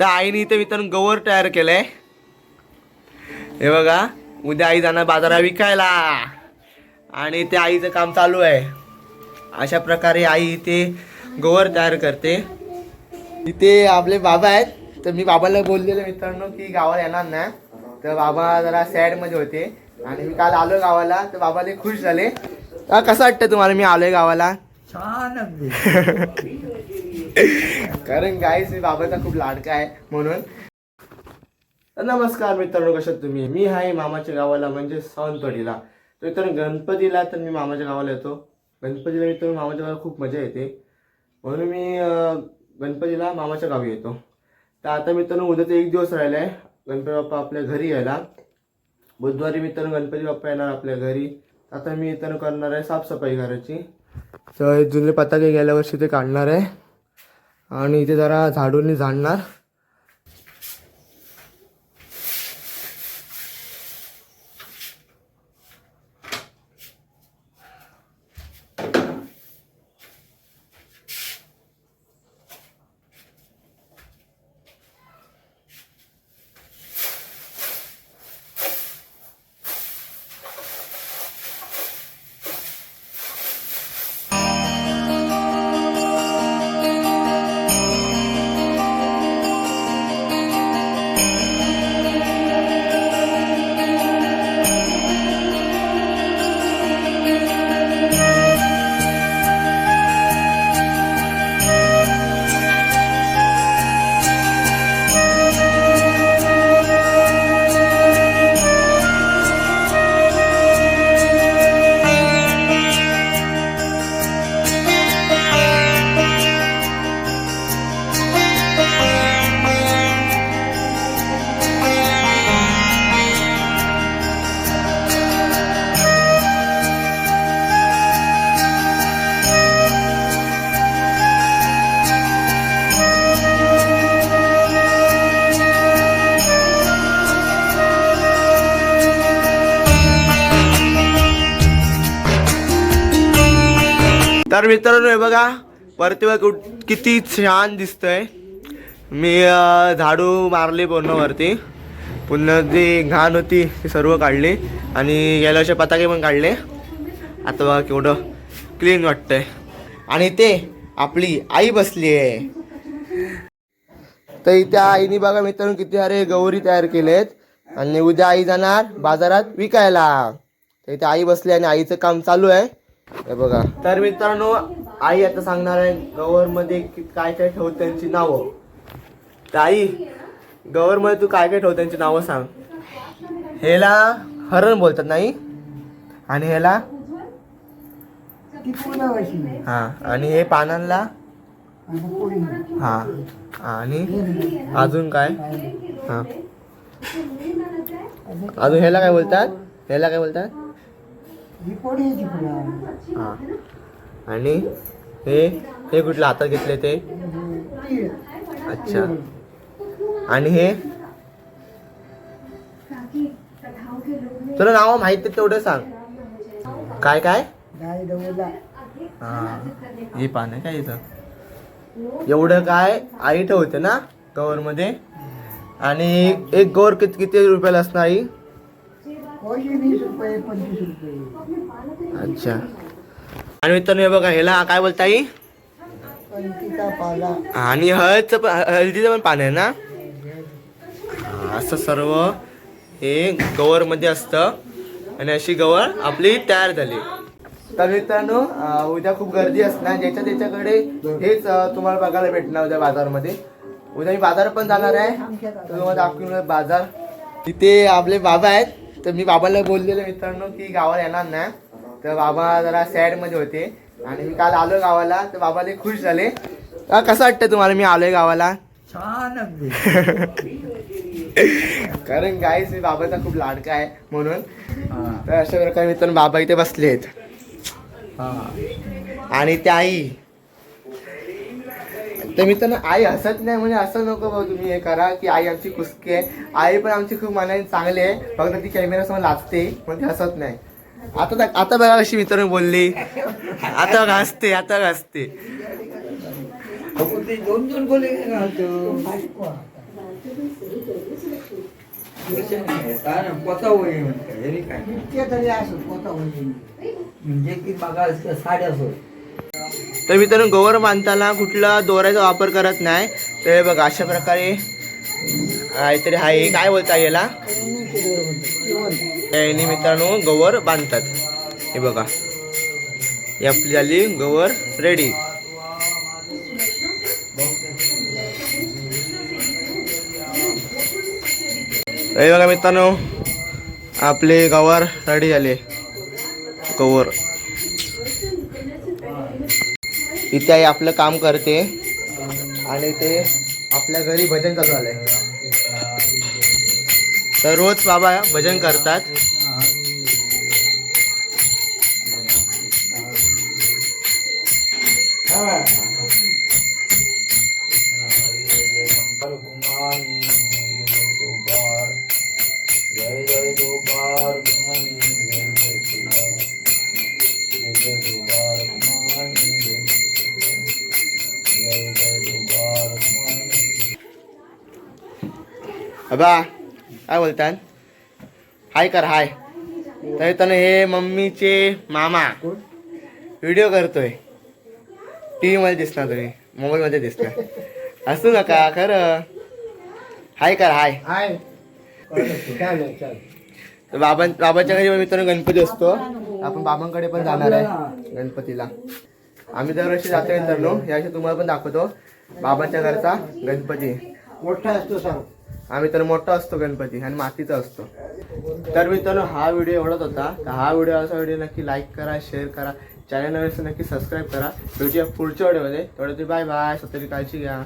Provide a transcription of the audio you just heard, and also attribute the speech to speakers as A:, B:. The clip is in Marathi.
A: तर आईने इथे मित्रांनो गवर तयार केलंय. हे बघा उद्या आई जाणार बाजारात विकायला. आणि ते आईचं काम चालू आहे. अशा प्रकारे आई इथे गवर तयार करते. इथे आपले बाबा आहेत. तर मी बाबाला बोललेलं मित्रांनो की गावाला येणार नाही. तर बाबा जरा सॅडमध्ये होते. आणि मी काल आलो गावाला. तर बाबा लय खुश झाले. कसं वाटतं तुम्हाला? मी आलोय गावाला.
B: छान
A: कारण गाईस मी बाबाचा खूप लाडका आहे म्हणून. नमस्कार मित्रांनो कशात तुम्ही? मी आहे मामाच्या गावाला म्हणजे सावंतवाडीला. तर मित्रांनो गणपतीला तर मी मामाच्या गावाला येतो. गणपतीला मित्रांनो मामाच्या गावाला खूप मजा येते. म्हणून मी गणपतीला मामाच्या गावी येतो. तर आता मित्रांनो तर एक दिवस राहिला आहे गणपती बाप्पा आपल्या घरी यायला. बुधवारी मित्रांनो गणपती बाप्पा येणार आपल्या घरी. आता मी इथं करणार आहे साफसफाई घराची तर जुने पताके गेल्या वर्षी ते काढणार आहे. आणि इथे जरा झाडून झाडणार. तर मित्रांनो हे बघा वरती बघ कुठ- किती छान दिसतंय. मी झाडू मारले पूर्ण वरती पुन्हा जी घाण होती ती सर्व काढली. आणि गेल्या वर्षी पताके पण काढले. आता बघा केवढं क्लीन वाटतंय. आणि ते आपली आई बसली आहे. तर इथे आईने बघा मित्रांनो किती अरे गौरी तयार केलेत. आणि उद्या आई जाणार बाजारात विकायला. तर इथे आई बसली आणि आईचं काम चालू आहे. हे बघा. तर मित्रांनो आई आता सांगणार आहे गवर मध्ये काय काय ठेव त्यांची नावं. तर आई गवर मध्ये तू काय काय ठेव त्यांची नावं सांग. हेला हरण बोलतात नाही? आणि ह्याला? हा आणि हे पानांना हा आणि अजून काय? हा. अजून ह्याला काय बोलतात? ह्याला काय बोलतात?
B: ही
A: हा. आणि हे हे कुठलं हातात घेतले ते?
B: तीळ
A: अच्छा. आणि हे? तुला नाव माहिती आहे तेवढं सांग. काय काय?
B: गाय
A: हा. हे पान आहे काय इथं? एवढं काय आई ठेवते ना गवर मध्ये आणि एक गौर किती किती रुपयाला असणार
B: वीस रुपये पंचवीस रुपये
A: अच्छा. आणि मित्रांनो हे बघा ह्याला काय
B: बोलताई पाला
A: आणि हळदचं पण हळदीचं पण पान आहे ना? हा, असं सर्व हे गवर मध्ये असतं. आणि अशी गवर आपली तयार झाली. तर मित्रांनो अं, उद्या खूप गर्दी असणार. ज्याच्या त्याच्याकडे हेच अं, तुम्हाला बघायला भेटणार उद्या बाजारमध्ये. उद्या मी बाजार पण जाणार आहे. तर तुम्हाला दाखवून बाजार. तिथे आपले बाबा आहेत. तर मी बाबाला बोललेलं मित्रांनो की गावाला येणार नाही. तर बाबा जरा सॅडमध्ये होते. आणि मी काल आलो गावाला तर बाबा लय खुश झाले. कसं वाटतं तुम्हाला मी आलोय गावाला?
B: छान
A: कारण गाईस मी बाबाचा खूप लाडका आहे म्हणून. तर अशा प्रकारे मित्रांनो बाबा इथे बसले आहेत आणि त्या आई तर मित्रांनो आई हसत नाही म्हणजे असं नको भाऊ तुम्ही हे करा की आई आमची कुसकी आहे. आई पण आमची खूप मनाने चांगली आहे. फक्त ती कॅमेऱ्यासमोर लाचते पण ती हसत नाही. आता आता बघा कशी मित्रांनो बोलली. आता घासते आता घासते
B: ते दोन दोन बोले घालतो?
C: पोता होई म्हणते हे काय?
B: इतके तरी असो कोणता होईल
C: म्हणजे की बघा साड्या असो.
A: तर मित्रांनो गवर बांधताना कुठला दोऱ्याचा वापर करत नाही. तर हे बघा अशा प्रकारे काहीतरी आहे. काय बोलता याला? याने मित्रांनो गवर बांधतात. हे बघा. ही आपली झाली गवर रेडी. हे बघा मित्रांनो आपले गवर रेडी झाले. गवर. इथे आई आपलं काम करते. आणि ते आपल्या घरी भजन चालू आलंय तर रोज बाबा भजन करतात. बाबा काय बोलतात हाय कर हाय. तर त्यानं हे मम्मीचे मामा व्हिडिओ करतोय. टी मध्ये दिसणार तुम्ही मोबाईल मध्ये दिसणार. असू नका खरं. हाय कर हाय.
B: हाय.
A: तर बाबां बाबाच्या घरी मित्रांनो गणपती असतो. आपण बाबांकडे पण जाणार आहे गणपतीला. आम्ही दरवर्षी जातो मित्रांनो. यावर्षी तुम्हाला पण दाखवतो. बाबांच्या घरचा गणपती.
B: मोठा असतो सांग
A: आम्ही तर मोठा असतो गणपती आणि मातीचा असतो. तर मित्रांनो हा व्हिडिओ एवढाच होता. तर हा व्हिडिओ असा व्हिडिओ नक्की लाईक करा शेअर करा. चॅनल नवीन नक्की सबस्क्राईब करा. भेटूया पुढच्या व्हिडिओमध्ये. तेवढं बाय बाय. स्वतःची काळजी घ्या